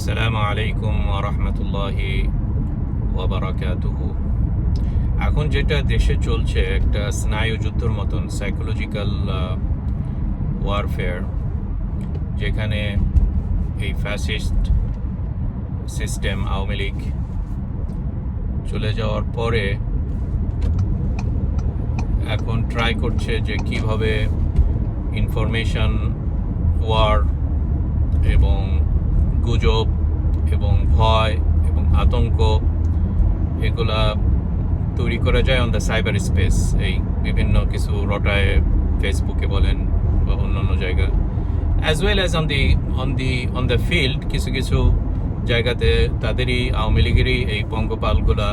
আসসালামু আলাইকুম রহমতুল্লাহি ওবরাকাতুহু এখন যেটা দেশে চলছে একটা স্নায়ু যুদ্ধর মতন সাইকোলজিক্যাল ওয়ারফেয়ার যেখানে এই ফ্যাসিস্ট সিস্টেম আওয়ামী লীগ চলে যাওয়ার পরে এখন ট্রাই করছে যে কীভাবে ইনফরমেশন ওয়ার এবং গুজব এবং ভয় এবং আতঙ্ক এগুলা তৈরি করা যায় অন দ্য সাইবার স্পেস এই বিভিন্ন কিছু রটায় ফেসবুকে বলেন বা অন্যান্য জায়গা as well as on the on the on the field কিছু কিছু জায়গাতে তাদেরই, আওয়ামী লীগেরই এই পঙ্গপালগুলা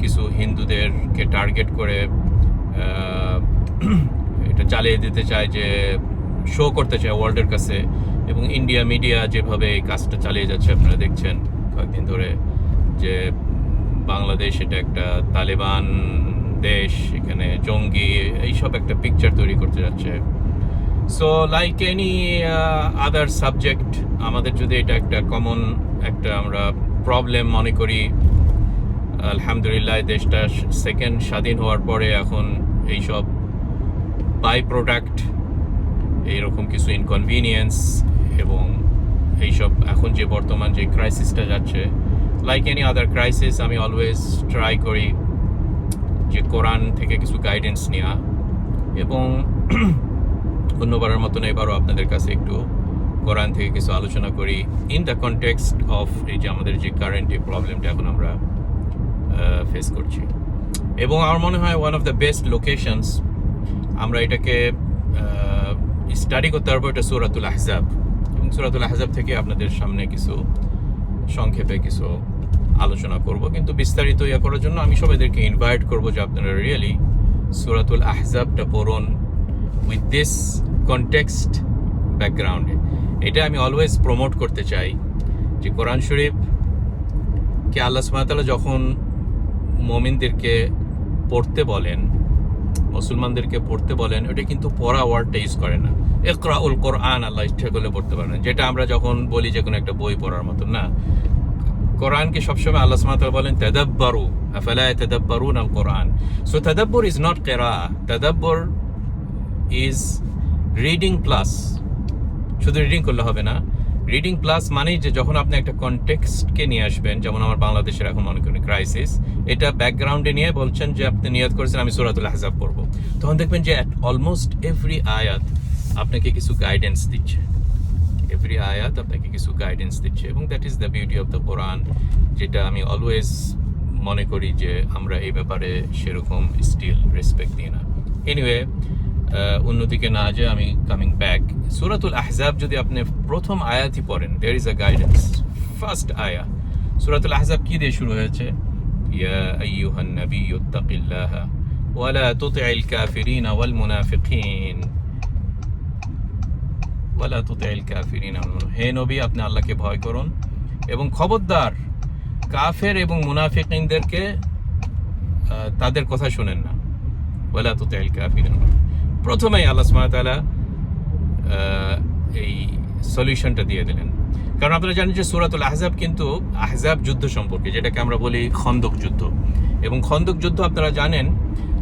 কিছু হিন্দুদেরকে টার্গেট করে এটা চালিয়ে দিতে চায় যে শো করতে চায় ওয়ার্ল্ডের কাছে। এবং ইন্ডিয়া মিডিয়া যেভাবে এই কাজটা চালিয়ে যাচ্ছে, আপনারা দেখছেন কয়েকদিন ধরে যে বাংলাদেশ এটা একটা তালেবান দেশ, এখানে জঙ্গি, এইসব একটা পিকচার তৈরি করতে যাচ্ছে। So like any other subject আমাদের যদি এটা একটা কমন একটা আমরা প্রবলেম মনে করি, আলহামদুলিল্লাহ দেশটা সেকেন্ড স্বাধীন হওয়ার পরে এখন এইসব বাই প্রোডাক্ট এইরকম কিছু ইনকনভিনিয়েন্স এবং এইসব এখন যে বর্তমান যে ক্রাইসিসটা যাচ্ছে লাইক এনি আদার ক্রাইসিস আমি অলওয়েজ ট্রাই করি যে কোরআন থেকে কিছু গাইডেন্স নেওয়া এবং অন্যবারের মতন এবারও আপনাদের কাছে একটু কোরআন থেকে কিছু আলোচনা করি ইন দ্য কনটেক্সট অফ এই যে আমাদের যে কারেন্ট এই প্রবলেমটা এখন আমরা ফেস করছি। এবং আমার মনে হয় one of the best locations আমরা এটাকে স্টাডি করতে পারব, এটা সুরাতুল আহজাব। সুরাতুল আহজাব থেকে আপনাদের সামনে কিছু সংক্ষেপে কিছু আলোচনা করব। কিন্তু বিস্তারিত ইয়া করার জন্য আমি সবাইদেরকে ইনভাইট করব যে আপনারা রিয়েলি সুরাতুল আহজাবটা পড়ুন উইথ দিস কনটেক্সট ব্যাকগ্রাউন্ডে এটা আমি অলওয়েজ প্রমোট করতে চাই যে কোরআন শরীফ কে আল্লাহ সুমাতালা যখন মমিনদেরকে পড়তে বলেন মুসলমানদেরকে পড়তে বলেন, ওটা কিন্তু পড়া ওয়ার্ডটা ইউজ করে না। একরা উল কোরআন, আল্লাহ ইচ্ছা করলে পড়তে পারেন। যেটা আমরা যখন বলি যে কোনো একটা বই পড়ার মতো, না। কোরআনকে সবসময় আল্লাহ সুমাতালা বলেন, তেদাব্বারু, আফালা তেদাব্বারুন আল কোরআন সো তেদাব্বর ইজ নট কেরা তেদাব্বর ইজ রিডিং প্লাস শুধু রিডিং করলে হবে না। রিডিং প্লাস মানেই যে যখন আপনি একটা কনটেক্সটকে নিয়ে আসবেন, যেমন আমার বাংলাদেশের এখন মনে করি ক্রাইসিস এটা ব্যাকগ্রাউন্ডে নিয়ে বলছেন যে আপনি নিয়ত করেছেন, আমি সুরাতুল হাজাব পড়ব। তখন দেখবেন যে অলমোস্ট এভরি আয়াত আপনাকে কিছু গাইডেন্স দিচ্ছে। এভরি আয়াত আপনাকে কিছু গাইডেন্স দিচ্ছে এবং that is the beauty of the Quran যেটা আমি অলওয়েজ মনে করি যে আমরা এই ব্যাপারে সেরকম স্টিল রেসপেক্ট দিই না। এনিওয়ে অন্যদিকে না যে আমি কামিং ব্যাক সুরাতুল আহজাব যদি আপনি প্রথম আয়াতই পড়েন there is a guidance first আয়া সুরাতুল আহজাব কি দিয়ে শুরু হয়েছে? ইয়া আইয়ুহান নবী ইত্তাকিল্লাহ ওয়ালা তুতি'ল কাফিরিন ওয়াল মুনাফিকিন। ওয়ালা তুতি'ল কাফিরিন হে নবী, আপনি আল্লাহকে ভয় করুন এবং খবরদার কাফের এবং মুনাফিকিনদেরকে তাদের কথা শুনেন না। ওয়ালা তুতি'ল কাফিরিন প্রথমেই আল্লাহ আহ, এই সলিউশনটা দিয়ে দিলেন। কারণ আপনারা জানেন যে সূরাতুল আহজাব কিন্তু আহজাব যুদ্ধ সম্পর্কে যেটাকে আমরা বলি খন্দক যুদ্ধ। এবং খন্দক যুদ্ধ আপনারা জানেন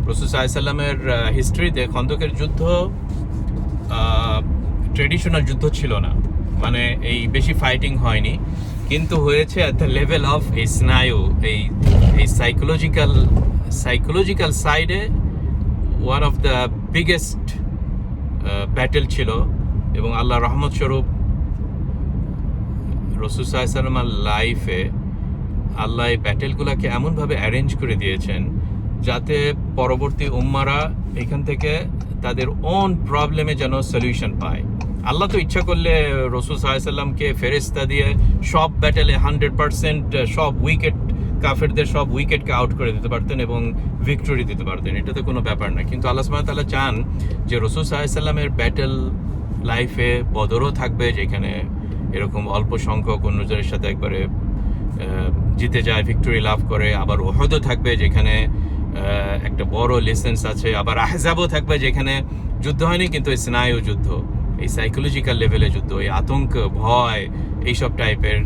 রসুল সাল্লামের হিস্ট্রিতে খন্দকের যুদ্ধ ট্রেডিশনাল যুদ্ধ ছিল না। মানে এই বেশি ফাইটিং হয়নি। কিন্তু হয়েছে অ্যাট দ্য লেভেল অফ এই স্নায়ু এই এই সাইকোলজিক্যাল সাইকোলজিক্যাল সাইডে one of the biggest battle ছিল এবং আল্লাহ রহমত স্বরূপ, রসুল সাল্লামার লাইফে আল্লাহ এই ব্যাটেলগুলোকে এমনভাবে অ্যারেঞ্জ করে দিয়েছেন যাতে পরবর্তী উম্মারা এখান থেকে তাদের ওন প্রবলেমে যেন সলিউশন পায়। আল্লাহ তো ইচ্ছা করলে রসুল সাল্লামকে ফেরেস্তা দিয়ে সব ব্যাটেলে হান্ড্রেড পার্সেন্ট সব উইকেট কাফেরদের সব উইকেটকে আউট করে দিতে পারতেন এবং ভিক্টোরি দিতে পারতেন। এটাতে কোনো ব্যাপার না। কিন্তু আল্লাহ তাআলা চান যে রসুল সাল্লামের ব্যাটেল লাইফে বদরও থাকবে, যেখানে এরকম অল্প সংখ্যক অন্যজনের সাথে একবারে জিতে যায় ভিক্টোরি লাভ করে। আবার ওহদও থাকবে, যেখানে একটা বড় লেসেন্স আছে। আবার আহজাবও থাকবে, যেখানে যুদ্ধ হয়নি, কিন্তু এই স্নায়ু যুদ্ধ, এই সাইকোলজিক্যাল লেভেলে যুদ্ধ, এই আতঙ্ক, ভয়, এইসব টাইপের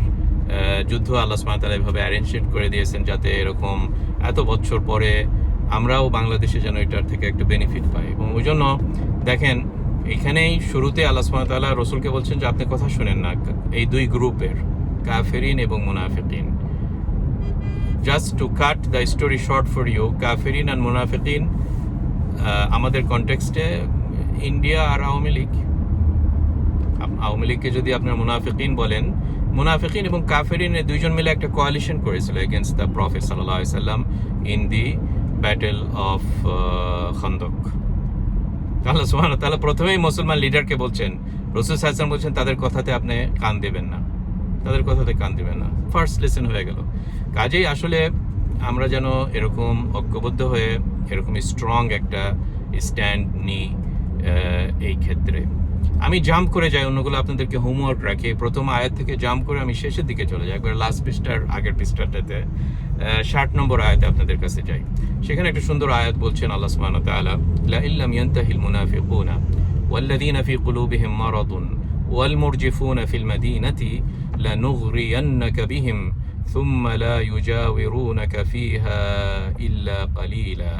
যুদ্ধ আল্লাহ সুমাতালা এভাবে অ্যারেঞ্জমেন্ট করে দিয়েছেন যাতে এরকম এত বছর পরে আমরাও বাংলাদেশে যেন এটার থেকে একটু বেনিফিট পাই। এবং ওই জন্য দেখেন, এখানেই শুরুতে আল্লাহ সুমাতাল্লাহ রসুলকে বলছেন যে, আপনি কথা শুনেন না। এই দুই গ্রুপের, কাফেরিন এবং মুনাফিকিন। Just to cut the story short for you কাফেরিন and মুনাফিকিন আমাদের কনটেক্সটে ইন্ডিয়া আর আওয়ামী লীগ। আওয়ামী লীগকে যদি আপনার মুনাফিকিন বলেন মুনাফিকিন এবং কাফেরিন দুইজন মিলে একটা কোয়ালিশন করেছিল এগেনস্ট দ্য প্রফেট সাল্লাহ সাল্লাম ইন দি ব্যাটেল অফ খন্দক। আল্লাহ সুবহানাহু ওয়া তাআলা প্রথমেই মুসলমান লিডারকে বলছেন, রসুল সাহসান বলছেন, তাদের কথাতে আপনি কান দেবেন না। তাদের কথাতে কান দেবেন না। ফার্স্ট লেসন হয়ে গেল। কাজেই আসলে আমরা যেন এরকম ঐক্যবদ্ধ হয়ে, এরকম স্ট্রং একটা স্ট্যান্ড নিই এই ক্ষেত্রে। আমি জাম্প করে যাই অন্যগুলো আপনাদেরকে হোমওয়ার্ক রাখি প্রথম আয়াত থেকে জাম্প করে আমি শেষের দিকে চলে যাই একবার লাস্ট পৃষ্ঠার আগের পৃষ্ঠাটাতে ষাট নম্বর আয়াতে আপনাদের কাছে যাই সেখানে একটা সুন্দর আয়াত বলছেন আল্লাহ সুবহানাহু ওয়া তাআলা লা ইল্লাম ইয়ানতাহিল মুনাফিকুনা والذين في قلوبهم مرض والمرجفون في المدينة لنغرينك بهم ثم لا يجاورونك فيها إلا قليلا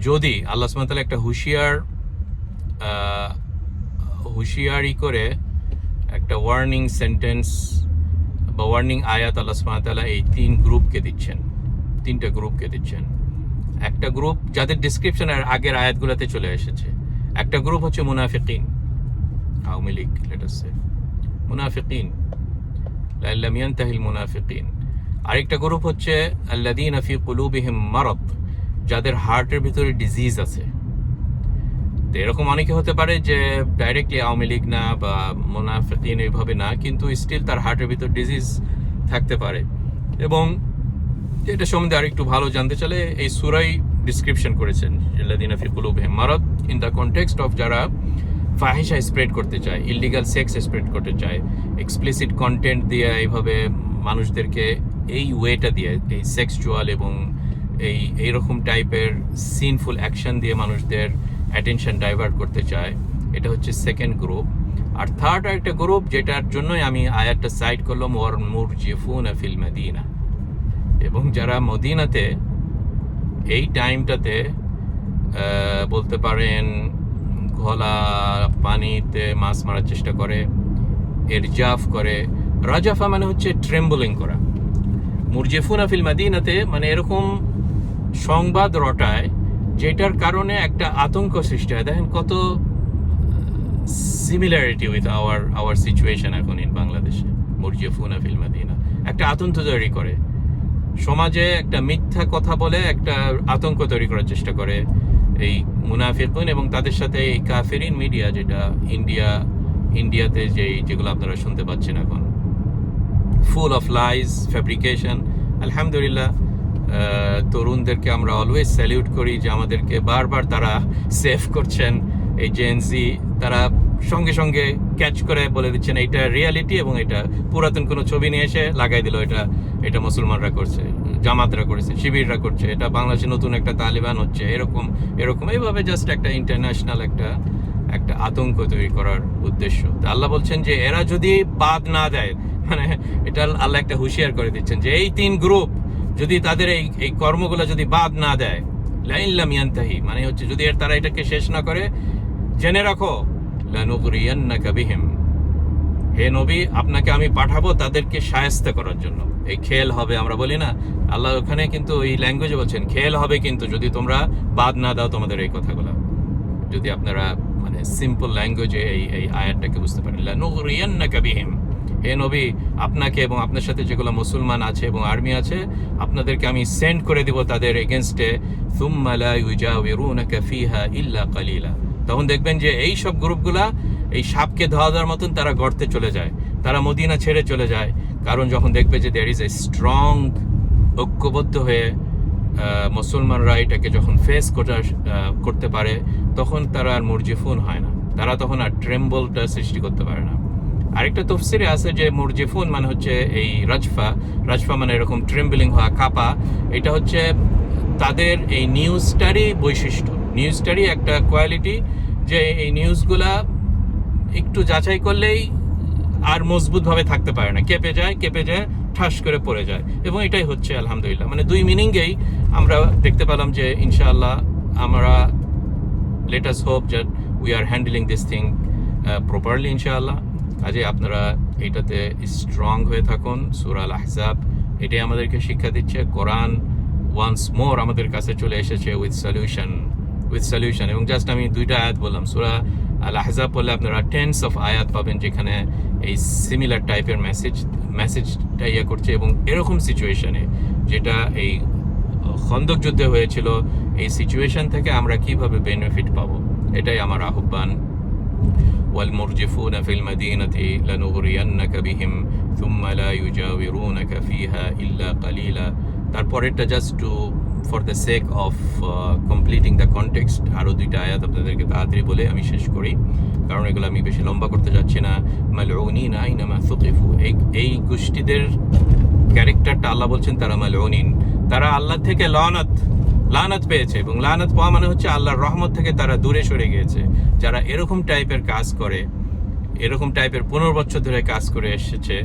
যদি আল্লাহ সুবহানাহু ওয়া তাআলা একটা হুঁশিয়ার আহ, হুঁশিয়ারি করে একটা ওয়ার্নিং সেন্টেন্স বা ওয়ার্নিং আয়াত আল্লাহ তাআলা এই তিন গ্রুপকে দিচ্ছেন। তিনটা গ্রুপকে দিচ্ছেন। একটা গ্রুপ যাদের ডিসক্রিপশন আর আগের আয়াতগুলোতে চলে এসেছে। একটা গ্রুপ হচ্ছে মুনাফিকিন। আওয়ামী লীগ লেটাসে মুনাফিকিন। লাইল্লাম ইয়ানতাহিল মুনাফিকিন। আরেকটা গ্রুপ হচ্ছে আল্লাদিন ফি কুলুবিহিম মারত যাদের হার্টের ভিতরে ডিজিজ আছে। তো এরকম অনেকে হতে পারে যে ডাইরেক্টলি আওয়ামী লীগ না বা মুনাফিকিন এইভাবে না, কিন্তু স্টিল তার হার্টের ভিতর ডিজিজ থাকতে পারে। এবং এটা সম্বন্ধে আরেকটু ভালো জানতে চাইলে এই সুরাই ডিসক্রিপশন করেছেন আল্লাদিন ফি কুলুবিহিম মারদ ইন দ্য কনটেক্সট অফ যারা ফাহিসা স্প্রেড করতে চায় ইলিগাল সেক্স স্প্রেড করতে চায় এক্সপ্লিসিট কন্টেন্ট দিয়ে এইভাবে মানুষদেরকে এই ওয়েটা দিয়ে, এই সেক্সচুয়াল এবং এই, এইরকম টাইপের সিনফুল অ্যাকশন দিয়ে মানুষদের অ্যাটেনশন ডাইভার্ট করতে চায়, এটা হচ্ছে সেকেন্ড গ্রুপ আর থার্ড একটা গ্রুপ যেটার জন্যই আমি আয়াতটা সাইড করলাম ওর মুর জিফুন ফিল মদিনা এবং যারা মদিনাতে এই টাইমটাতে বলতে পারেন, ঘোলা পানিতে মাছ মারার চেষ্টা করে, এরজাফ করে, রাজাফা মানে হচ্ছে ট্রেম্বলিং করা। মুরজেফুনা ফিল মাদিনাতে মানে এরকম সংবাদ রটায় যেটার কারণে একটা আতঙ্ক সৃষ্টি হয়। দেখেন কত similarity with our our situation এখন ইন বাংলাদেশে মুরজেফুনা ফিল মাদিনা। একটা আতঙ্ক তৈরি করে। সমাজে একটা মিথ্যা কথা বলে একটা আতঙ্ক তৈরি করার চেষ্টা করে এই মুনাফিকুন এবং তাদের সাথে এই কাফেরিন মিডিয়া যেটা ইন্ডিয়া ইন্ডিয়াতে যেই, যেগুলো আপনারা শুনতে পাচ্ছেন এখন। ফুল অফ লাইজ ফ্যাব্রিকেশন আলহামদুলিল্লাহ। তরুণদেরকে আমরা অলওয়েজ স্যালিউট করি যে আমাদেরকে বারবার তারা সেভ করছেন। এই জেএনজি তারা সঙ্গে সঙ্গে ক্যাচ করে বলে দিচ্ছেন এটা রিয়ালিটি এবং এটা পুরাতন কোনো ছবি নিয়ে এসে লাগাই দিল। এটা এটা মুসলমানরা করছে, জামাতরা করেছে, শিবিররা করছে, এটা বাংলাদেশে নতুন একটা তালিবান হচ্ছে। এরকম এরকম এইভাবে জাস্ট একটা ইন্টারন্যাশনাল একটা একটা আতঙ্ক তৈরি করার উদ্দেশ্য। তা আল্লাহ বলছেন যে এরা যদি বাদ না দেয় মানে এটা আল্লাহ একটা হুঁশিয়ার করে দিচ্ছেন যে এই তিন গ্রুপ যদি তাদের এই এই কর্মগুলো যদি বাদ না দেয় লাইল্লাম ইয়ান্তাহি মানে হচ্ছে যদি এর তারা এটাকে শেষ না করে, জেনে রাখো, লানুগরিয়ান্নাকা বিহিম। হে নবী, আপনাকে আমি পাঠাবো তাদেরকে সায়স্তা করার জন্য। এই খেল হবে, আমরা বলি না, আল্লাহ ওখানে কিন্তু এই ল্যাঙ্গুয়েজে বলছেন, খেল হবে কিন্তু যদি তোমরা বাদ না দাও তোমাদের এই কথাগুলো। যদি আপনারা মানে সিম্পল ল্যাঙ্গুয়েজে এই এই আয়াতটাকে বুঝতে পারেন, লানুগরিয়ান্নাকা বিহিম। হে নবী, আপনাকে এবং আপনার সাথে যেগুলো মুসলমান আছে এবং আর্মি আছে, আপনাদেরকে আমি সেন্ড করে দিব তাদের এগেনস্টে ইল্লা কালিলা। তখন দেখবেন যে এই সব গ্রুপগুলা এই সাপকে ধোয়া দেওয়ার মতন তারা গর্তে চলে যায়, তারা মদিনা ছেড়ে চলে যায়। কারণ যখন দেখবে যে দেয়ার ইজ এ স্ট্রং ঐক্যবদ্ধ হয়ে মুসলমানরা এটাকে যখন ফেস করতে পারে, তখন তারা আর মুরজিফুন হয় না। তারা তখন আর ট্রেম্বলটা সৃষ্টি করতে পারে না। আরেকটা তফসিরে আছে যে মোর মুরজিফুন মানে হচ্ছে এই রাজফা রাজফা মানে এরকম ট্রেম্বলিং হওয়া কাপা, এটা হচ্ছে তাদের এই নিউজটারই বৈশিষ্ট্য। নিউজটারই একটা কোয়ালিটি যে এই নিউজগুলা একটু যাচাই করলেই আর মজবুতভাবে থাকতে পারে না। কেঁপে যায় কেঁপে যায়, ঠাস করে পড়ে যায়। এবং এটাই হচ্ছে, আলহামদুলিল্লাহ। মানে দুই মিনিংয়েই আমরা দেখতে পেলাম যে ইনশাআল্লাহ আমরা let us hope that we are handling this thing properly ইনশাআল্লাহ। কাজে আপনারা এটাতে স্ট্রং হয়ে থাকুন সুরাল আহজাব এটাই আমাদেরকে শিক্ষা দিচ্ছে। কোরআন ওয়ান্স মোর আমাদের কাছে চলে এসেছে উইথ সলিউশন উইথ সলিউশন এবং জাস্ট আমি দুইটা আয়াত বললাম। সুরা আল আহজাব বললে আপনারা টেন্স অফ আয়াত পাবেন যেখানে এই সিমিলার টাইপের মেসেজ মেসেজটা ইয়ে করছে এবং এরকম সিচুয়েশনে যেটা এই খন্দক যুদ্ধে হয়েছিল, এই সিচুয়েশন থেকে আমরা কীভাবে বেনিফিট পাবো? এটাই আমার আহ্বান। والمرجفون في المدينة لنغرينك بهم ثم لا يجاورونك فيها إلا قليلا তারপরেরটা just to for the sake of completing the context আরও দুইটা আয়াত আপনাদেরকে তাড়াতাড়ি বলে আমি শেষ করি কারণ এগুলো আমি বেশি লম্বা করতে যাচ্ছি না মালউনিন আইনামা সুকিফু এই এই গোষ্ঠীদের ক্যারেক্টারটা আল্লাহ বলছেন তারা মালউনিন তারা আল্লাহ থেকে লানত লানত পেয়েছে এবং লানত পাওয়া মানে হচ্ছে আল্লাহর রহমত থেকে তারা দূরে সরে গিয়েছে। যারা এরকম টাইপের কাজ করে, এরকম টাইপের পনেরো বছর ধরে কাজ করে এসেছে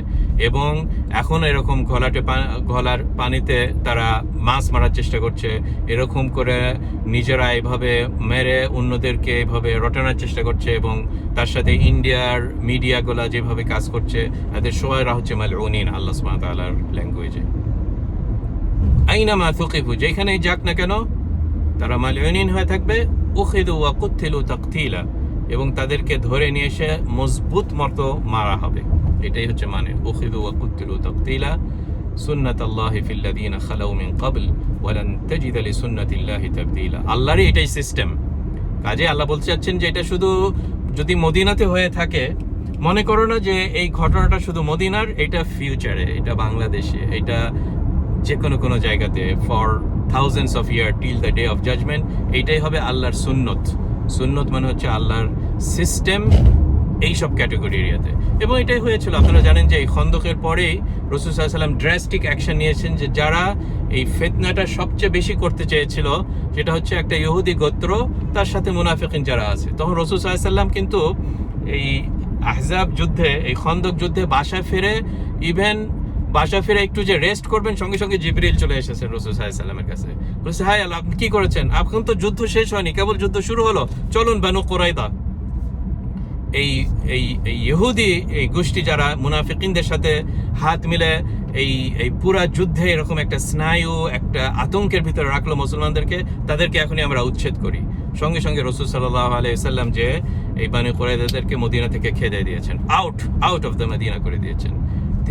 এবং এখন এরকম ঘোলাটে ঘোলার পানিতে তারা মাছ মারার চেষ্টা করছে, এরকম করে নিজেরা এভাবে মেরে অন্যদেরকে এভাবে রটানোর চেষ্টা করছে এবং তার সাথে ইন্ডিয়ার মিডিয়াগুলা যেভাবে কাজ করছে, তাদের সবাইরা হচ্ছে মাল অনিন আল্লাহ তাআলার ল্যাঙ্গুয়েজে। আইনামা থুকিফু যেখানেই যাক না কেন, তারা মালিউনিন হয়ে থাকবে, উখিদু ওয়া কুতিলু তাকতিলা, এবং তাদেরকে ধরে নিয়ে এসে মজবুত মতো মারা হবে। এটাই হচ্ছে মানে উখিদু ওয়া কুতিলু তাকতিলা সুন্নাত আল্লাহি ফিল্লাযীনা খালাউ মিন ক্বাবল, ওয়ালান তাজিদা লিসুন্নাতিল্লাহি তাবদীলা। আল্লাহরই এটাই সিস্টেম। কাজে আল্লাহ বলতে চাচ্ছেন যে এটা শুধু যদি মদিনাতে হয়ে থাকে, মনে করো না যে এই ঘটনাটা শুধু মদিনার, এটা ফিউচারে এটা বাংলাদেশে, এটা যে কোনো কোনো জায়গাতে for thousands of year till the day of judgement এইটাই হবে আল্লাহর সুন্নত। সুন্নত মানে হচ্ছে আল্লাহর সিস্টেম এই সব ক্যাটাগরি এরিয়াতে। এবং এটাই হয়েছিল, আপনারা জানেন যে এই খন্দকের পরেই রসুল সাল্লাম ড্রাস্টিক অ্যাকশন নিয়েছেন যে যারা এই ফেতনাটা সবচেয়ে বেশি করতে চেয়েছিল যেটা হচ্ছে একটা ইহুদি গোত্র, তার সাথে মুনাফিকিন যারা আছে। তখন রসুল সাল্লাম কিন্তু এই আহজাব যুদ্ধে, এই খন্দক যুদ্ধে বাসায় ফিরে ইভেন বাসা ফিরে একটু যে রেস্ট করবেন, সঙ্গে সঙ্গে জিবরিল চলে এসেছেন রসুল সাল্লামের কাছে। বলছে হাই আল্লাহ, আপনি কি করেছেন? এখন তো যুদ্ধ শেষ হয়নি, কেবল যুদ্ধ শুরু হলো। চলুন, বানু কোরাইদা। এই এই ইহুদি, এই গোষ্ঠী যারা মুনাফিকিনদের সাথে হাত মিলে এই এই পুরা যুদ্ধে এরকম একটা স্নায়ু, একটা আতঙ্কের ভিতরে রাখল মুসলমানদেরকে, তাদেরকে এখনই আমরা উচ্ছেদ করি। সঙ্গে সঙ্গে রসুল সাল্লাহ আলাইসাল্লাম যে এই বানু কোরাইদাদেরকে মদিনা থেকে খেদে দিয়েছেন। Out out of the Medina করে দিয়েছেন।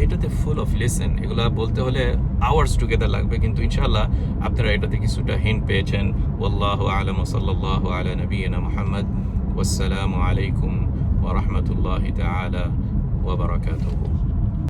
এটাতে ফুল অফ লেসেন এগুলা বলতে হলে আওয়ার্স টুগেদার লাগবে, কিন্তু ইনশাআল্লাহ আপনারা এটাতে কিছুটা হিন্ট পেয়েছেন। ওয়াল্লাহ আলম সাল্লাহ আলা নবীনা মোহাম্মদ। ওয়াসসালামু আলাইকুম ওরহমতুল্লাহ তালা ওবরাকাতুহু